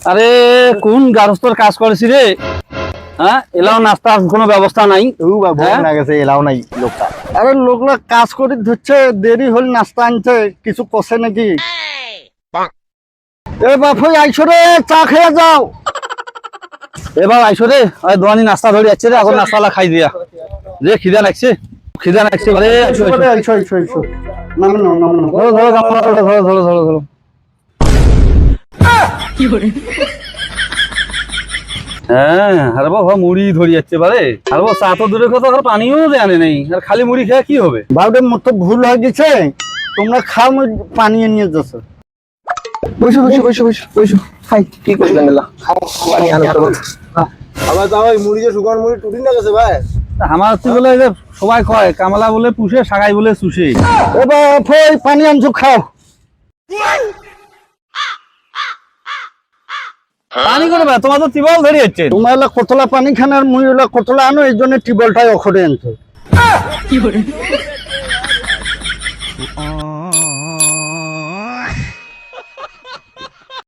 আরে কোন গারস্থর কাজ করেছি রে? হ্যাঁ এলাও নাস্তার কোনো ব্যবস্থা নাই। হ্যাঁ? না গেছে এলাও নাই লোকটা। আরে লোকলা কাজ করে ধরছে দেরি হল নাস্তা আনছে কিছু কষে নাকি? এ বাপুই আইসো রে চা খেয়ে যাও। এবার আইসো রে আরে দোয়ানি নাস্তা ধরে যাচ্ছে রে এখন নাস্তালা খাই দিয়া। যে খিদা লাগছে খিদা লাগছে আরে। আইসো, আইসো। আইসো ধরো ধরো ধরো ধরো ধরো ধরো। হ্যাঁ আরে বাবা মুড়ি ধরি যাচ্ছে বারে। আর বাবা চা তো দূরের কথা আর পানিও জানে নেই। আর খালি মুড়ি খেয়ে কি হবে? বাবুদের মতো ভুল হয়ে গেছে। তোমরা খাও পানি নিয়ে যাচ্ছ। বসো বসো বসো বসো বসো। হাই কি করলেন এলা? পানি আনো তো আবার তাও মুড়ি যে শুকান মুড়ি টুটি না গেছে ভাই। তা আমার হচ্ছে বলে যে সবাই কয় কামলা বলে পুষে সাগাই বলে চুষে। এ বাপুই পানি আনছো খাও। পানি করবে তোমার তো টিবল ধরে যাচ্ছে তোমার কতলা পানি খান আর মুই এলা কতলা আনো এই জন্য টিবলটাই অখরে আনছো।